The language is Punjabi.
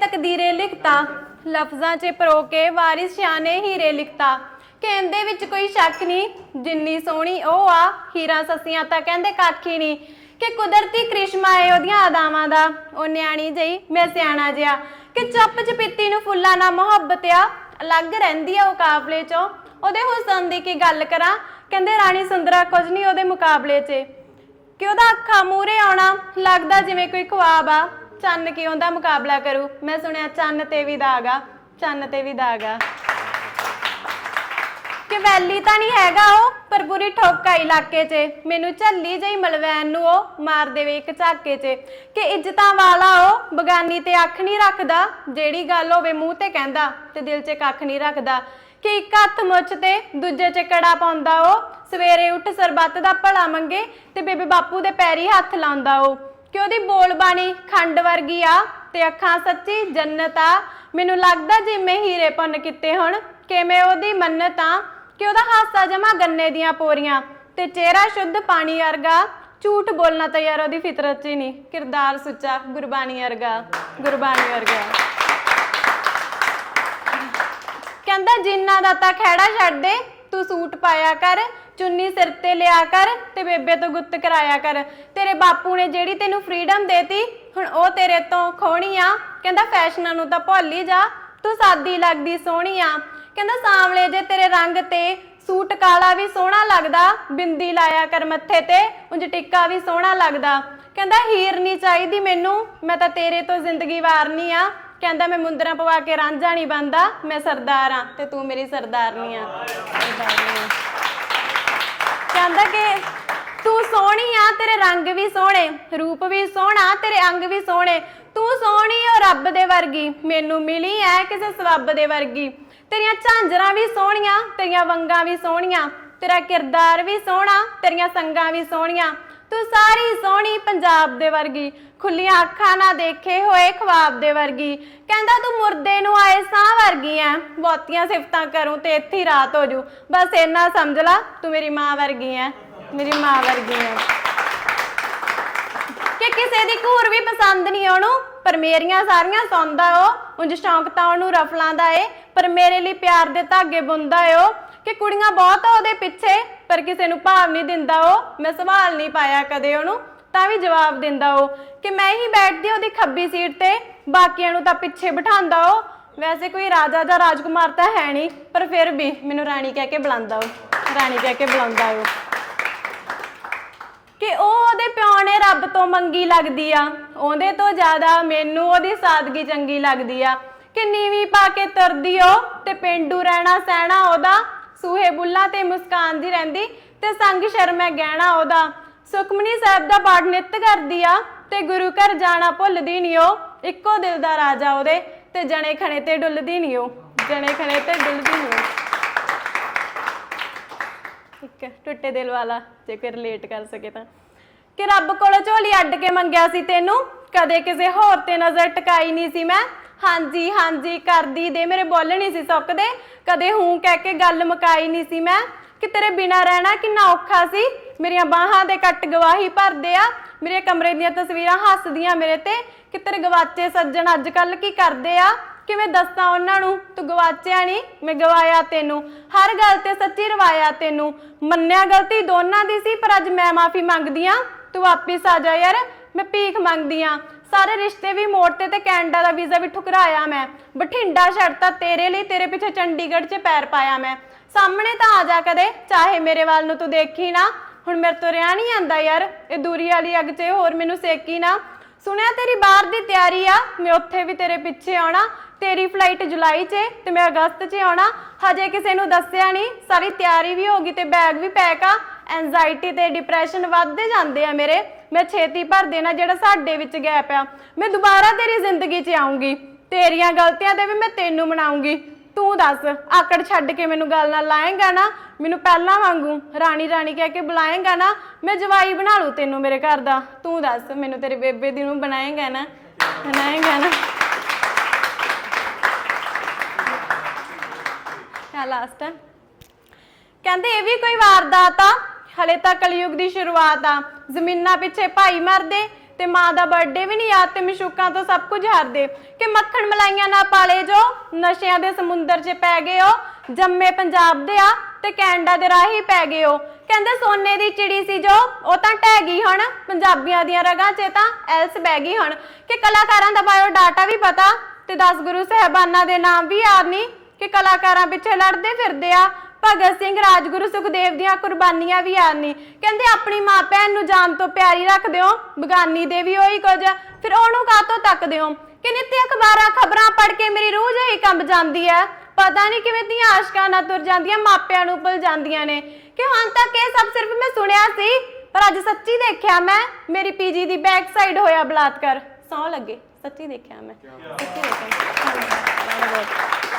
ਤਕਦੀਰੇ ਲਿਖਤਾ। ਲਫ਼ਜ਼ਾਂ 'ਚ ਪਰੋ ਕੇ ਵਾਰਿਸ ਸ਼ਾਹ ਨੇ ਹੀਰੇ ਲਿਖਤਾ। ਕਹਿੰਦੇ ਵਿੱਚ ਕੋਈ ਸ਼ੱਕ ਨਹੀਂ, ਜਿੰਨੀ ਸੋਹਣੀ ਉਹ ਆ, ਹੀਰਾ ਸੱਸੀਆਂ ਤਾਂ ਕਹਿੰਦੇ ਕਾਖੀ ਨਹੀਂ। ਕਿ ਕੁਦਰਤੀ ਕ੍ਰਿਸ਼ਮਾ ਏ ਉਹਦੀਆਂ ਅਦਾਵਾਂ ਦਾ, ਉਹ ਨਿਆਣੀ ਜਈ ਮੈਂ ਸਿਆਣਾ ਜਿਆ ਕਿ ਚੱਪ ਚਪੀਤੀ ਨੂੰ ਫੁੱਲਾਂ ਨਾਲ ਮੁਹੱਬਤ ਆ, ਅਲੱਗ ਰਹਿੰਦੀ ਆ ਉਹ ਕਾਫਲੇ 'ਚੋਂ। ਉਹਦੇ ਹੁਸਨ ਦੀ ਕੀ ਗੱਲ ਕਰਾਂ? ਕਹਿੰਦੇ ਰਾਣੀ ਸੁੰਦਰਾ ਕੁਝ ਨਹੀਂ ਉਹਦੇ ਮੁਕਾਬਲੇ 'ਚ। ਕਿ ਉਹਦਾ ਅੱਖਾਂ ਮੂਰੇ ਆਉਣਾ, ਲੱਗਦਾ ਜਿਵੇਂ ਕੋਈ ਖੁਆਬ ਆ। ਚੰਨ ਕਿਉਂ ਦਾ ਮੁਕਾਬਲਾ ਕਰੂ? ਮੈਂ ਸੁਣਿਆ ਚੰਨ ਤੇ ਵੀ ਦਾਗਾ ਚੰਨ ਤੇ ਵੀ ਦਾਗਾ ਕਿ ਵੈਲੀ ਤਾਂ ਨਹੀਂ ਹੈਗਾ ਉਹ, ਪਰ ਪੂਰੀ ਠੋਕਾ ਇਲਾਕੇ 'ਚ। ਮੈਨੂੰ ਝੱਲੀ ਜਈ ਮਲਵੈਨ ਨੂੰ ਉਹ ਮਾਰ ਦੇਵੇ ਇੱਕ ਝਾਕੇ 'ਚ। ਕਿ ਇੱਜ਼ਤਾਂ ਵਾਲਾ ਉਹ ਬਗਾਨੀ ਤੇ ਅੱਖ ਨਹੀਂ ਰੱਖਦਾ, ਜਿਹੜੀ ਗੱਲ ਹੋਵੇ ਮੂੰਹ ਤੇ ਕਹਿੰਦਾ ਤੇ ਦਿਲ 'ਚ ਕੱਖ ਨਹੀਂ ਰੱਖਦਾ। ਕਿ ਇੱਕ ਹੱਥ ਮੁੱਛ ਤੇ ਦੂਜੇ 'ਚ ਕੜਾ ਪਾਉਂਦਾ ਉਹ, ਸਵੇਰੇ ਉੱਠ ਸਰਬੱਤ ਦਾ ਭਲਾ ਮੰਗੇ ਤੇ ਬੇਬੇ ਬਾਪੂ ਦੇ ਪੈਰੀ ਹੱਥ ਲਾਉਂਦਾ ਉਹ। ਕਿ ਉਹਦੀ ਬੋਲ ਖੰਡ ਵਰਗੀ ਆ ਤੇ ਅੱਖਾਂ ਸੱਚੀ ਜੰਨਤ ਆ। ਮੈਨੂੰ ਲੱਗਦਾ ਜਿਵੇਂ ਹੀਰੇ ਪੁੰਨ ਕੀਤੇ ਹੁਣ, ਕਿਵੇਂ ਉਹਦੀ ਮੰਨਤ ਆ ਕਿ ਉਹਦਾ ਹਾਸਾ ਜਮਾ ਗੰਨੇ ਦੀਆਂ ਪੋਰੀਆਂ ਤੇ ਚਿਹਰਾ ਸ਼ੁੱਧ ਪਾਣੀ ਵਰਗਾ। ਝੂਠ ਬੋਲਣਾ ਤਾਂ ਯਾਰ ਉਹਦੀ ਫਿਤਰਤ 'ਚ ਹੀ ਨਹੀਂ। ਕਿਰਦਾਰ ਸੁੱਚਾ, ਗੁਰਬਾਣੀ ਵਰਗਾ ਗੁਰਬਾਣੀ ਵਰਗਾ। ਕਹਿੰਦਾ, ਜਿੰਨਾ ਦਾ ਤਾਂ ਖਹਿੜਾ ਛੱਡ ਦੇ, ਤੂੰ ਸੂਟ ਪਾਇਆ ਕਰ ਚੁੰਨੀ ਸਿਰ ਤੇ ਲਿਆ ਕਰ ਤੇ ਬੇਬੇ ਤੋਂ ਗੁੱਤ ਕਰਾਇਆ ਕਰ। ਤੇਰੇ ਬਾਪੂ ਨੇ ਜਿਹੜੀ ਤੈਨੂੰ ਫਰੀडम ਦੇਤੀ ਹੁਣ ਉਹ ਤੇਰੇ ਤੋਂ ਖੋਣੀ ਆ। ਕਹਿੰਦਾ ਫੈਸ਼ਨਾਂ ਨੂੰ ਤਾਂ ਭੁੱਲ ਹੀ ਜਾ ਤੂੰ ਸਾਦੀ ਲੱਗਦੀ ਸੋਹਣੀ ਆ। ਕਹਿੰਦਾ ਸਾਂਵਲੇ ਜੇ ਤੇਰੇ ਰੰਗ ਤੇ ਸੂਟ ਕਾਲਾ ਵੀ ਸੋਹਣਾ ਲੱਗਦਾ ਬਿੰਦੀ ਲਾਇਆ ਕਰ ਮੱਥੇ ਤੇ ਉਂਝ ਟਿੱਕਾ ਵੀ ਸੋਹਣਾ ਲੱਗਦਾ। ਕਹਿੰਦਾ ਹੀਰ ਨਹੀਂ ਚਾਹੀਦੀ ਮੈਨੂੰ ਮੈਂ ਤਾਂ ਤੇਰੇ ਤੋਂ ਜ਼ਿੰਦਗੀ ਵਾਰਨੀ ਆ। ਕਹਿੰਦਾ ਮੈਂ ਮੁੰਦਰਾਂ ਪਵਾ ਕੇ ਰਾਂਝਾ ਨਹੀਂ ਬੰਦਾ ਮੈਂ ਸਰਦਾਰ ਆ ਤੇ ਤੂੰ ਮੇਰੀ ਸਰਦਾਰਨੀ ਆ। ਕਹਿੰਦਾ ਕਿ ਤੂੰ ਸੋਹਣੀ ਆ, ਤੇਰੇ ਰੰਗ ਵੀ ਸੋਹਣੇ, ਰੂਪ ਵੀ ਸੋਹਣਾ, ਤੇਰੇ ਅੰਗ ਵੀ ਸੋਹਣੇ। ਤੂੰ ਸੋਹਣੀ ਓ ਰੱਬ ਦੇ ਵਰਗੀ, ਮੈਨੂੰ ਮਿਲੀ ਐ ਕਿਸੇ ਸਵੱਬ ਦੇ ਵਰਗੀ। ਤੇਰੀਆਂ ਝਾਂਜਰਾਂ ਵੀ ਸੋਹਣੀਆਂ, ਤੇਰੀਆਂ ਵੰਗਾਂ ਵੀ ਸੋਹਣੀਆਂ, ਤੇਰਾ ਕਿਰਦਾਰ ਵੀ ਸੋਹਣਾ, ਤੇਰੀਆਂ ਸੰਗਾਂ ਵੀ ਸੋਹਣੀਆਂ। ਤੂੰ ਸਾਰੀ ਸੋਹਣੀ ਪੰਜਾਬ ਦੇ ਵਰਗੀ, ਖੁੱਲੀਆਂ ਅੱਖਾਂ ਨਾ ਦੇਖੇ ਹੋਏ ਖਵਾਬ ਦੇ ਵਰਗੀ। ਕਹਿੰਦਾ, ਤੂੰ ਮੁਰਦੇ ਨੂੰ ਆਏ ਸਾਹ ਵਰਗੀ ਐ। ਬਹੁਤੀਆਂ ਸਿਫਤਾਂ ਕਰੂੰ ਤੇ ਇੱਥੇ ਰਾਤ ਹੋ ਜੂ। ਬਸ ਇੰਨਾ ਸਮਝ ਲੈ, ਤੂੰ ਮੇਰੀ ਮਾਂ ਵਰਗੀ ਐ। ਮੇਰੀ ਮਾਂ ਵਰਗੀ ਐ। ਕਿ ਕਿਸੇ ਦੀ ਘੂਰ ਵੀ ਪਸੰਦ ਨਹੀਂ ਉਹਨੂੰ। ਪਰ ਮੇਰੀਆਂ ਸਾਰੀਆਂ ਸੌਂਦਾ ਉਹ। ਉਂਝ ਸ਼ੌਂਕ ਤਾਂ ਉਹਨੂੰ ਰਫਲਾਂ ਦਾ ਏ। ਪਰ ਮੇਰੇ ਲਈ ਪਿਆਰ ਦੇ ਧਾਗੇ ਬੁੰਦਾ ਏ ਉਹ। ਕਿ ਕੁੜੀਆਂ ਬਹੁਤ ਆ ਉਹਦੇ ਪਿੱਛੇ। ਪਰ ਕਿਸੇ ਨੂੰ ਭਾਵ ਨਹੀਂ ਦਿੰਦਾ ਉਹ। ਮੈਂ ਸੰਭਾਲ ਨਹੀਂ ਪਾਇਆ ਕਦੇ ਉਹਨੂੰ। ਤਾਂ ਵੀ ਜਵਾਬ ਦਿੰਦਾ ਉਹ ਕਿ ਮੈਂ ਹੀ ਬੈਠਦੀ ਉਹਦੀ ਖੱਬੀ ਸੀਟ ਤੇ, ਬਾਕੀਆਂ ਨੂੰ ਤਾਂ ਪਿੱਛੇ ਬਿਠਾਉਂਦਾ ਉਹ। ਵੈਸੇ ਕੋਈ ਰਾਜਾ ਜਾਂ ਰਾਜਕੁਮਾਰ ਤਾਂ ਹੈ ਨਹੀਂ, ਪਰ ਫਿਰ ਵੀ ਮੈਨੂੰ ਰਾਣੀ ਕਹਿ ਕੇ ਬੁਲਾਉਂਦਾ ਉਹ। ਰਾਣੀ ਕਹਿ ਕੇ ਬੁਲਾਉਂਦਾ ਉਹ। ਕਿ ਉਹ ਉਹਦੇ ਪਿਓ ਨੇ ਰੱਬ ਤੋਂ ਮੰਗੀ ਲੱਗਦੀ ਆ। ਉਹਦੇ ਤੋਂ ਜ਼ਿਆਦਾ ਮੈਨੂੰ ਉਹਦੀ ਸਾਦਗੀ ਚੰਗੀ ਲੱਗਦੀ ਆ। ਕਿ ਨੀਵੀਂ ਪਾ ਕੇ ਤੁਰਦੀ ਉਹ ਤੇ ਪਿੰਡੂ ਰਹਿਣਾ ਸਹਿਣਾ ਉਹਦਾ, ਸੂਹੇ ਬੁੱਲਾਂ ਤੇ ਮੁਸਕਾਨ ਦੀ ਰਹਿੰਦੀ ਤੇ ਸੰਗ ਸ਼ਰਮੈ ਗਹਿਣਾ ਉਹਦਾ। ਸੁਖਮਨੀ ਸਾਹਿਬ ਦਾ ਪਾਠ ਨਿੱਤ ਕਰਦੀ ਆ ਤੇ ਗੁਰੂ ਘਰ ਜਾਣਾ ਭੁੱਲਦੀ ਨਹੀਂ ਉਹ। ਇੱਕੋ ਦਿਲ ਦਾ ਰਾਜਾ ਉਹਦੇ ਤੇ ਜਣੇ ਖਣੇ ਤੇ ਡੁੱਲਦੀ ਨਹੀਂ ਉਹ। ਜਣੇ ਖਣੇ ਤੇ ਡੁੱਲਦੀ ਨਹੀਂ ਉਹ। ਇੱਕ ਟੁੱਟੇ ਦਿਲ ਵਾਲਾ, ਜੇ ਕੋਈ ਰਿਲੇਟ ਕਰ ਸਕੇ ਤਾਂ। ਕਿ ਰੱਬ ਕੋਲੋਂ ਝੋਲੀ ਅੱਡ ਕੇ ਮੰਗਿਆ ਸੀ ਤੈਨੂੰ? ਕਦੇ ਕਿਸੇ ਹੋਰ ਤੇ ਨਜ਼ਰ ਟਿਕਾਈ ਨਹੀਂ ਸੀ ਮੈਂ। ਹਾਂਜੀ ਹਾਂਜੀ, ਕਰਦੀ ਦੇ, ਮੇਰੇ ਬੋਲ ਨਹੀਂ ਸੀ ਸੁੱਕਦੇ। ਕਦੇ ਹੂੰ ਕਹਿ ਕੇ ਗੱਲ ਮੁਕਾਈ ਨਹੀਂ ਸੀ ਮੈਂ। ਕਿ ਤੇਰੇ ਬਿਨਾ ਰਹਿਣਾ ਕਿੰਨਾ ਔਖਾ ਸੀ? ਮੇਰੀਆਂ ਬਾਹਾਂ ਦੇ ਕੱਟ ਗਵਾਹੀ ਭਰਦੇ ਆ, ਮੇਰੇ ਕਮਰੇ ਦੀਆਂ ਤਸਵੀਰਾਂ ਹੱਸਦੀਆਂ ਮੇਰੇ ਤੇ। ਕਿ ਗਵਾਚੇ ਸੱਜਣ ਅੱਜ ਕੱਲ ਕੀ ਕਰਦੇ ਆ? ਕਿਵੇਂ ਦੱਸਾਂ ਉਹਨਾਂ ਨੂੰ? ਤੂੰ ਗਵਾਚਿਆ ਨਹੀਂ ਮੈਂ ਗਵਾਇਆ ਤੈਨੂੰ। ਹਰ ਗੱਲ ਤੇ ਸੱਚੀ ਰਵਾਇਆ ਤੈਨੂੰ। ਮੰਨਿਆ ਗਲਤੀ ਦੋਨਾਂ ਦੀ ਸੀ, ਪਰ ਅੱਜ ਮੈਂ ਮਾਫੀ ਮੰਗਦੀ ਆ। ਤੂੰ ਵਾਪਿਸ ਆ ਜਾ ਯਾਰ, ਮੈਂ ਭੀਖ ਮੰਗਦੀ ਆ। ਸਾਰੇ ਰਿਸ਼ਤੇ ਵੀ ਮੋੜਤੇ ਤੇ ਕੈਨੇਡਾ ਦਾ ਵੀਜ਼ਾ ਵੀ ਠੁਕਰਾਇਆ ਮੈਂ। ਬਠਿੰਡਾ ਛੱਡਤਾ ਤੇਰੇ ਲਈ ਤੇਰੇ ਪਿੱਛੇ ਚੰਡੀਗੜ੍ਹ 'ਚ ਪੈਰ ਪਾਇਆ ਮੈਂ। ਸਾਹਮਣੇ ਤਾਂ ਆ ਜਾ ਕਦੇ, ਚਾਹੇ ਮੇਰੇ ਵੱਲ ਨੂੰ ਤੂੰ ਦੇਖੀ ਨਾ। ਹੁਣ ਮੇਰੇ ਤੋਂ ਰਿਆ ਨਹੀਂ ਆਂਦਾ ਯਾਰ, ਇਹ ਦੂਰੀ ਵਾਲੀ ਅੱਗ 'ਚ ਹੋਰ ਮੈਨੂੰ ਸੇਕੀ ਨਾ। ਸੁਣਿਆ ਤੇਰੀ ਬਾਹਰ ਦੀ ਤਿਆਰੀ ਆ? ਮੈਂ ਉੱਥੇ ਵੀ ਤੇਰੇ ਪਿੱਛੇ ਆਉਣਾ। ਤੇਰੀ ਫਲਾਈਟ ਜੁਲਾਈ 'ਚ ਏ ਤੇ ਮੈਂ ਅਗਸਤ 'ਚ ਆਉਣਾ। ਹਜੇ ਕਿਸੇ ਨੂੰ ਦੱਸਿਆ ਨਹੀਂ। ਸਾਰੀ ਤਿਆਰੀ ਵੀ ਹੋ ਗਈ ਤੇ ਬੈਗ ਵੀ ਪੈਕ ਆ। ਐਂਜ਼ਾਈਟੀ ਤੇ ਡਿਪਰੈਸ਼ਨ ਵੱਧਦੇ ਜਾਂਦੇ ਆ ਮੇਰੇ। ਮੈਂ ਛੇਤੀ ਭਰ ਦੇਣਾ ਜਿਹੜਾ ਸਾਡੇ ਵਿੱਚ ਗੈਪ ਆ। ਮੈਂ ਦੁਬਾਰਾ ਤੇਰੀ ਜ਼ਿੰਦਗੀ 'ਚ ਆਉਂਗੀ ਤੇਰੀਆਂ ਗਲਤੀਆਂ ਤੇ ਵੀ ਮੈਂ ਤੈਨੂੰ ਮਨਾਉਂਗੀ ਤੂੰ ਦੱਸ, ਆਕੜ ਛੱਡ ਕੇ ਮੈਨੂੰ ਗੱਲ ਨਾਲ ਲਾਏਂਗਾ ਨਾ? ਮੈਨੂੰ ਪਹਿਲਾਂ ਵਾਂਗੂ ਰਾਣੀ ਰਾਣੀ ਕਹਿ ਕੇ ਬੁਲਾਏਂਗਾ ਨਾ, ਮੈਂ ਜਵਾਈ ਬਣਾ ਲੂ ਤੈਨੂੰ ਮੇਰੇ ਘਰ ਦਾ। ਤੂੰ ਦੱਸ, ਮੈਨੂੰ ਤੇਰੀ ਬੇਬੇ ਦੀ ਨੂੰ ਬਣਾਏਂਗਾ ਨਾ? ਬਣਾਏਂਗਾ ਨਾ? ਆ ਲਾਸਟ ਕਹਿੰਦੇ ਇਹ ਵੀ ਕੋਈ ਵਾਰਦਾਤ ਆ? ਹਲੇ ਤਾਂ ਕਲਯੁਗ ਦੀ ਸ਼ੁਰੂਆਤ ਆ। ਜ਼ਮੀਨਾਂ ਪਿੱਛੇ ਭਾਈ ਮਰਦੇ ਤੇ ਮਾਂ ਦਾ ਬਰਥਡੇ ਵੀ ਨਹੀਂ ਯਾਦ ਤੇ ਮਸ਼ੂਕਾਂ ਤੋਂ ਸਭ ਕੁਝ ਹਾਰਦੇ ਕਿ ਮੱਖਣ ਮਲਾਈਆਂ ਨਾ ਪਾਲੇ ਜੋ, ਨਸ਼ਿਆਂ ਦੇ ਸਮੁੰਦਰ 'ਚ ਪੈ ਗਏ ਹੋ, ਜੰਮੇ ਪੰਜਾਬ ਦੇ ਆ ਤੇ ਕੈਨੇਡਾ ਦੇ ਰਾਹੀ ਪੈ ਗਏ ਹੋ। ਕਹਿੰਦੇ ਸੋਨੇ ਦੀ ਚਿੜੀ ਸੀ ਜੋ, ਉਹ ਤਾਂ ਟਹਿ ਗਈ ਹੁਣ, ਪੰਜਾਬੀਆਂ ਦੀਆਂ ਰਗਾਂ 'ਚ ਤਾਂ ਐਲਸ ਬਹਿ ਗਈ ਹੁਣ। ਕਿ ਕਲਾਕਾਰਾਂ ਦਾ ਬਾਇਓ ਡਾਟਾ ਵੀ ਪਤਾ ਤੇ 10 ਗੁਰੂ ਸਹਿਬਾਨਾਂ ਦੇ ਨਾਮ ਵੀ ਯਾਦ ਨਹੀਂ, ਕਿ ਕਲਾਕਾਰਾਂ ਪਿੱਛੇ ਲੜਦੇ ਫਿਰਦੇ ਆ। ਭਗਤ ਸਿੰਘ ਰਾਜਗੁਰੂ ਸੁਖਦੇਵ ਦੀਆਂ ਕੁਰਬਾਨੀਆਂ ਵੀ ਯਾਦ ਨਹੀਂ ਕਹਿੰਦੇ ਆਪਣੀ ਮਾਂ ਭੈਣ ਨੂੰ ਜਾਨ ਤੋਂ ਪਿਆਰੀ ਰੱਖਦੇ ਹੋ ਬਗਾਨੀ ਦੇ ਵੀ ਉਹੀ ਕੁਝ। ਫਿਰ ਉਹਨੂੰ ਕਾਹਤੋਂ ਤੱਕਦੇ ਹੋ ਕਿ ਨਿੱਤੇ ਅਖਬਾਰਾਂ ਖਬਰਾਂ ਪੜ੍ਹ ਕੇ ਮੇਰੀ ਰੂਹ ਜਿਹੀ ਕੰਬ ਜਾਂਦੀ ਹੈ ਪਤਾ ਨਹੀਂ ਕਿਵੇਂ ਦੀਆਂ ਆਸ਼ਕਾਂ ਨਾਲ ਤੁਰ ਜਾਂਦੀਆਂ ਮਾਪਿਆਂ ਨੂੰ ਭੁੱਲ ਜਾਂਦੀਆਂ ਨੇ। ਕਿ ਹੁਣ ਤੱਕ ਇਹ ਸਭ ਸਿਰਫ ਮੈਂ ਸੁਣਿਆ ਸੀ ਪਰ ਅੱਜ ਸੱਚੀ ਦੇਖਿਆ ਮੈਂ ਮੇਰੀ ਪੀਜੀ ਦੀ ਬੈਕ ਸਾਈਡ ਹੋਇਆ ਬਲਾਤਕਾਰ। ਸੌ ਲੱਗੇ ਸੱਚੀ ਦੇਖਿਆ ਮੈਂ। ਸੱਚੀ ਦੇਖਿਆ।